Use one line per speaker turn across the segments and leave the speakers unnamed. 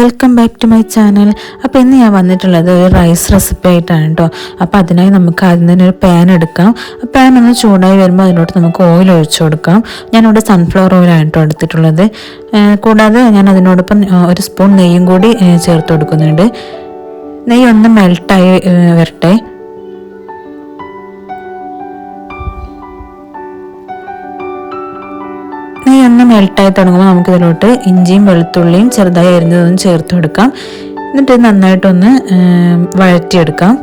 Welcome back to my channel അപ്പോൾ ഇന്ന് ഞാൻ വന്നിട്ടുള്ളത് ഒരു റൈസ് റെസിപ്പി ആയിട്ടാണ് കേട്ടോ അപ്പോൾ അതിനായി നമുക്ക് ആദ്യം തന്നെ ഒരു പാൻ എടുക്കാം. പാൻ ഒന്ന് ചൂടായി വരുമ്പോൾ അതിലോട്ട് നമുക്ക് ഓയിൽ ഒഴിച്ചു കൊടുക്കാം. ഞാനിവിടെ സൺഫ്ലവർ ഓയിലാണ് കേട്ടോ എടുത്തിട്ടുള്ളത്. കൂടാതെ ഞാൻ അതിനോടൊപ്പം ഒരു സ്പൂൺ നെയ്യും കൂടി ചേർത്ത് കൊടുക്കുന്നുണ്ട്. നെയ്യ് ഒന്ന് മെൽട്ടായി വരട്ടെ. നെയ്യ് ഒന്ന് മെൽട്ടായി തുടങ്ങുമ്പോൾ നമുക്ക് ഇതിലോട്ട് ഇഞ്ചിയും വെളുത്തുള്ളിയും ചെറുതായി അരിഞ്ഞതൊന്നും ചേർത്ത് കൊടുക്കാം എന്നിട്ട് നന്നായിട്ടൊന്ന് വഴറ്റിയെടുക്കാം.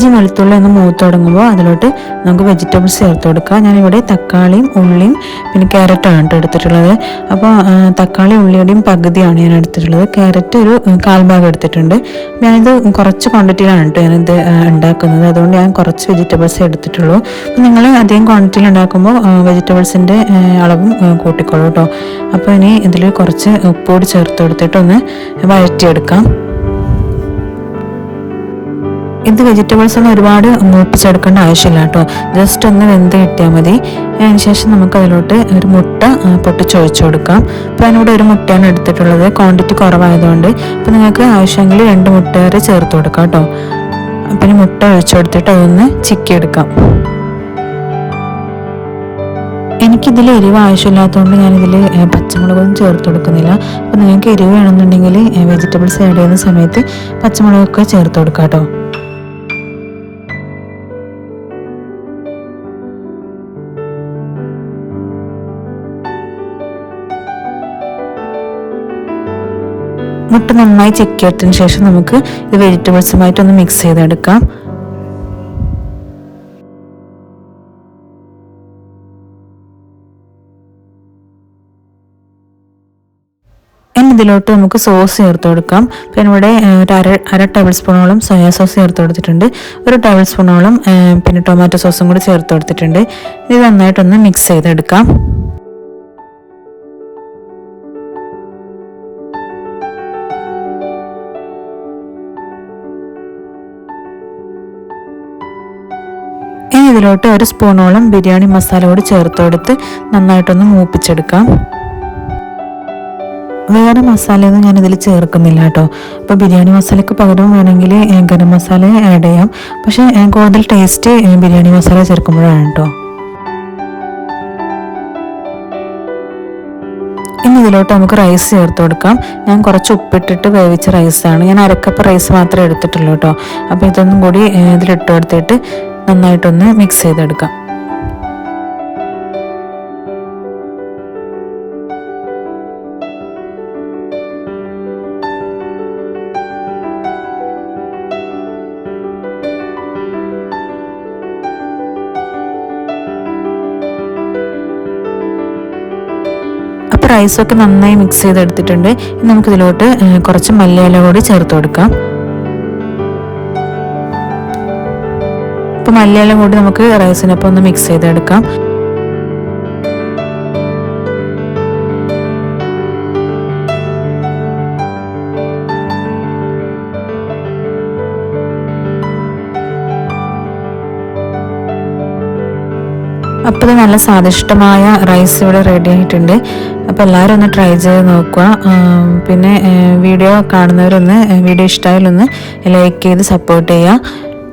ഇഞ്ചി വെളുത്തുള്ളി ഒന്ന് മൂത്ത് തുടങ്ങുമ്പോൾ അതിലോട്ട് നമുക്ക് വെജിറ്റബിൾസ് ചേർത്ത് കൊടുക്കാം ഞാനിവിടെ തക്കാളിയും ഉള്ളിയും പിന്നെ ക്യാരറ്റാണ് കേട്ടോ എടുത്തിട്ടുള്ളത്. അപ്പോൾ തക്കാളി ഉള്ളിയുടെയും പകുതിയാണ് ഞാൻ എടുത്തിട്ടുള്ളത്. ക്യാരറ്റ് ഒരു കാൽഭാഗം എടുത്തിട്ടുണ്ട്. ഞാനിത് കുറച്ച് ക്വാണ്ടിറ്റിയിലാണ് കേട്ടോ ഞാനിത് ഉണ്ടാക്കുന്നത്. അതുകൊണ്ട് ഞാൻ കുറച്ച് വെജിറ്റബിൾസ് എടുത്തിട്ടുള്ളൂ. അപ്പോൾ നിങ്ങൾ അധികം ക്വാണ്ടിറ്റിയിൽ ഉണ്ടാക്കുമ്പോൾ വെജിറ്റബിൾസിന്റെ അളവും കൂട്ടിക്കോളൂ കേട്ടോ അപ്പോൾ ഇനി ഇതിൽ കുറച്ച് ഉപ്പോട് ചേർത്ത് കൊടുത്തിട്ടൊന്ന് വഴറ്റിയെടുക്കാം. ഇത് വെജിറ്റബിൾസ് ഒന്നും ഒരുപാട് മൂപ്പിച്ചെടുക്കേണ്ട ആവശ്യമില്ല കേട്ടോ. ജസ്റ്റ് ഒന്ന് വെന്ത് കിട്ടിയാൽ മതി. അതിനുശേഷം നമുക്ക് അതിലോട്ട് ഒരു മുട്ട പൊട്ടിച്ചൊഴിച്ചു കൊടുക്കാം. അപ്പോൾ അതിനോട് ഒരു മുട്ടയാണ് എടുത്തിട്ടുള്ളത്. ക്വാണ്ടിറ്റി കുറവായതുകൊണ്ട്. അപ്പോൾ നിങ്ങൾക്ക് ആവശ്യമെങ്കിൽ രണ്ട് മുട്ട വരെ ചേർത്ത് കൊടുക്കാം കേട്ടോ. അപ്പം മുട്ട ഒഴിച്ചു കൊടുത്തിട്ട് അതൊന്ന് ചിക്കിയെടുക്കാം. എനിക്കിതിൽ എരിവ് ആവശ്യമില്ലാത്തതുകൊണ്ട് ഞാനിതിൽ പച്ചമുളകൊന്നും ചേർത്ത് കൊടുക്കുന്നില്ല. അപ്പോൾ നിങ്ങൾക്ക് എരിവ് വേണമെന്നുണ്ടെങ്കിൽ വെജിറ്റബിൾസ് ആഡ് ചെയ്യുന്ന സമയത്ത് പച്ചമുളകൊക്കെ ചേർത്ത് കൊടുക്കാം കേട്ടോ. മുട്ട നന്നായി ചെക്കിയിട്ടതിന് ശേഷം നമുക്ക് ഇത് വെജിറ്റബിൾസുമായിട്ട് ഒന്ന് മിക്സ് ചെയ്തെടുക്കാം. ഇതിലോട്ട് നമുക്ക് സോസ് ചേർത്ത് കൊടുക്കാം. പിന്നെ ഇവിടെ ഒരു അര അര ടേബിൾ സ്പൂണോളം സോയാ സോസ് ചേർത്ത് കൊടുത്തിട്ടുണ്ട്. ഒരു ടേബിൾ സ്പൂണോളം പിന്നെ ടൊമാറ്റോ സോസും കൂടി ചേർത്ത് കൊടുത്തിട്ടുണ്ട്. ഇത് നന്നായിട്ടൊന്ന് മിക്സ് ചെയ്തെടുക്കാം. ഇതിലോട്ട് ഒരു സ്പൂണോളം ബിരിയാണി മസാല കൂടി ചേർത്ത് കൊടുത്ത് നന്നായിട്ടൊന്ന് മൂപ്പിച്ചെടുക്കാം. വേറെ മസാലയൊന്നും ഞാൻ ഇതിൽ ചേർക്കുന്നില്ല കേട്ടോ. അപ്പോൾ ബിരിയാണി മസാലയ്ക്ക് പകരം വേണമെങ്കിൽ ഗരം മസാല ആഡ് ചെയ്യാം. പക്ഷേ കൂടുതൽ ടേസ്റ്റ് ബിരിയാണി മസാല ചേർക്കുമ്പോഴാണ് കേട്ടോ. ഇനി ഇതിലോട്ട് നമുക്ക് റൈസ് ചേർത്ത് കൊടുക്കാം. ഞാൻ കുറച്ച് ഉപ്പിട്ടിട്ട് വേവിച്ച റൈസാണ് ഞാൻ അരക്കപ്പ് റൈസ് മാത്രമേ എടുത്തിട്ടുള്ളൂ കേട്ടോ. അപ്പോൾ ഇതൊന്നും കൂടി ഇതിലിട്ട് കൊടുത്തിട്ട് നന്നായിട്ടൊന്ന് മിക്സ് ചെയ്തെടുക്കാം. അപ്പോൾ റൈസൊക്കെ നന്നായി മിക്സ് ചെയ്തെടുത്തിട്ടുണ്ട്. നമുക്കിതിലോട്ട് കുറച്ച് മല്ലിയില കൂടി ചേർത്ത് കൊടുക്കാം. അപ്പോൾ മല്ലിയെല്ലാം കൂടി നമുക്ക് റൈസിനൊപ്പം ഒന്ന് മിക്സ് ചെയ്തെടുക്കാം. അപ്പോൾ നല്ല സ്വാദിഷ്ടമായ റൈസ് ഇവിടെ റെഡി ആയിട്ടുണ്ട്. അപ്പോൾ എല്ലാവരും ഒന്ന് ട്രൈ ചെയ്ത് നോക്കുക. പിന്നെ വീഡിയോ കാണുന്നവരൊന്ന് വീഡിയോ ഇഷ്ടമായാലൊന്ന് ലൈക്ക് ചെയ്ത് സപ്പോർട്ട് ചെയ്യുക.